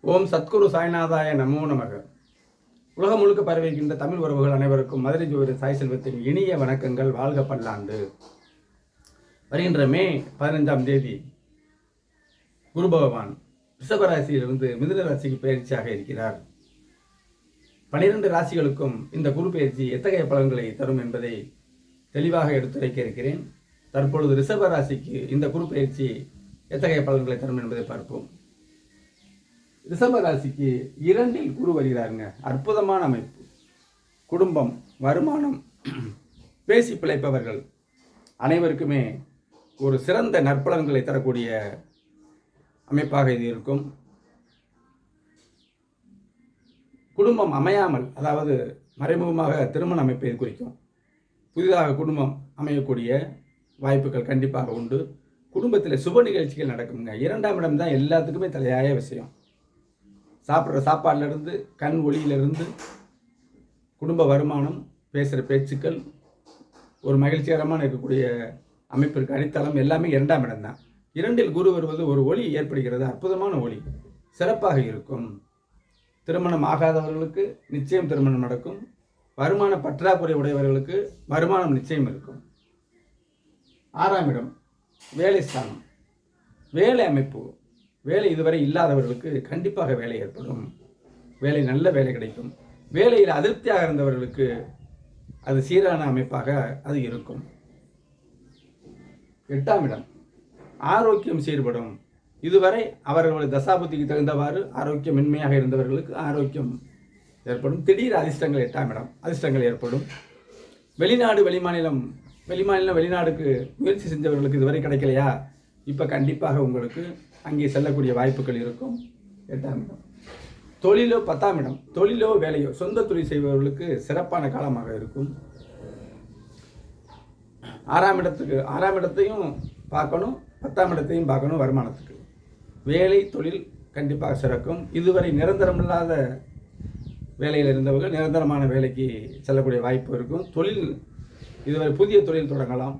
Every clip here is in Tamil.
ஓம் சத்குரு சாய்நாதாய நமோ நமக. உலகம் முழுக்க பரவிக்கின்ற தமிழ் உறவுகள் அனைவருக்கும் மதுரை ஜோதி சாய் செல்வத்தின் இனிய வணக்கங்கள். வாழ்க பல்லாண்டு. வருகின்ற மே பதினைஞ்சாம் தேதி குரு பகவான் ரிஷபராசியிலிருந்து மிதுன ராசிக்கு பயிற்சியாக இருக்கிறார். பனிரெண்டு ராசிகளுக்கும் இந்த குரு பயிற்சி எத்தகைய பலன்களை தரும் என்பதை தெளிவாக எடுத்துரைக்க இருக்கிறேன். தற்பொழுது ரிஷப ராசிக்கு இந்த குரு பயிற்சி எத்தகைய பலன்களை தரும் என்பதை பார்ப்போம். ரிஷப ராசிக்கு இரண்டில் குரு வருகிறாருங்க. அற்புதமான அமைப்பு. குடும்பம் வருமானம் பேசி பிழைப்பவர்கள் அனைவருக்குமே ஒரு சிறந்த நற்பலன்களை தரக்கூடிய அமைப்பாக இது இருக்கும். குடும்பம் அமையாமல் அதாவது மறைமுகமாக திருமண அமைப்பை இது குறிக்கும். புதிதாக குடும்பம் அமையக்கூடிய வாய்ப்புகள் கண்டிப்பாக உண்டு. குடும்பத்தில் சுப நிகழ்ச்சிகள் நடக்குங்க. இரண்டாம் இடம் தான் எல்லாத்துக்குமே தலையாய விஷயம். சாப்பிட்ற சாப்பாடுலேருந்து கண் ஒளியிலிருந்து குடும்ப வருமானம் பேசுகிற பேச்சுக்கள் ஒரு மகிழ்ச்சிகரமான இருக்கக்கூடிய அமைப்பிற்கு அடித்தளம் எல்லாமே இரண்டாம் இடம்தான் இரண்டில் குரு வருவது ஒரு ஒளி ஏற்படுகிறது அற்புதமான ஒளி. சிறப்பாக இருக்கும். திருமணம் ஆகாதவர்களுக்கு நிச்சயம் திருமணம் நடக்கும். வருமான பற்றாக்குறை உடையவர்களுக்கு வருமானம் நிச்சயம் இருக்கும். ஆறாம் இடம் வேலை ஸ்தானம். வேலை அமைப்பு. வேலை இதுவரை இல்லாதவர்களுக்கு கண்டிப்பாக வேலை ஏற்படும். வேலை நல்ல வேலை கிடைக்கும். வேலையில் அதிருப்தியாக இருந்தவர்களுக்கு அது சீரான அமைப்பாக அது இருக்கும். எட்டாம் இடம். ஆரோக்கியம் சீர்படும். இதுவரை அவர்களுடைய தசாபுத்திக்கு தகுந்தவாறு ஆரோக்கியம் மென்மையாக இருந்தவர்களுக்கு ஆரோக்கியம் ஏற்படும். திடீர் அதிர்ஷ்டங்கள் எட்டாம் இடம். அதிர்ஷ்டங்கள் ஏற்படும். வெளிநாடு வெளிமாநிலம். வெளிமாநிலம் வெளிநாடுக்கு முயற்சி செஞ்சவர்களுக்கு இதுவரை கிடைக்கலையா? இப்போ கண்டிப்பாக உங்களுக்கு அங்கே செல்லக்கூடிய வாய்ப்புகள் இருக்கும். எட்டாம் இடம். தொழிலோ பத்தாம் இடம். தொழிலோ வேலையோ சொந்த தொழில் செய்பவர்களுக்கு சிறப்பான காலமாக இருக்கும். ஆறாம் இடத்துக்கு ஆறாம் இடத்தையும் பார்க்கணும் பத்தாம் இடத்தையும் பார்க்கணும் வருமானத்துக்கு. வேலை தொழில் கண்டிப்பாக சிறக்கும். இதுவரை நிரந்தரம் இல்லாத வேலையில் இருந்தவர்கள் நிரந்தரமான வேலைக்கு செல்லக்கூடிய வாய்ப்பு இருக்கும். தொழில் இதுவரை புதிய தொழில் தொடங்கலாம்.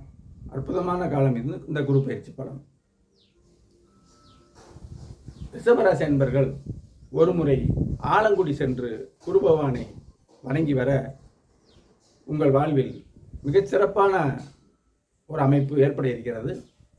அற்புதமான காலம் இது. இந்த குரு பயிற்சி படம் ரிஷபராசி அன்பர்கள் ஒருமுறை ஆலங்குடி சென்று குருபவானை வணங்கி வர உங்கள் வாழ்வில் மிகச்சிறப்பான ஒரு அமைப்பு ஏற்பட இருக்கிறது.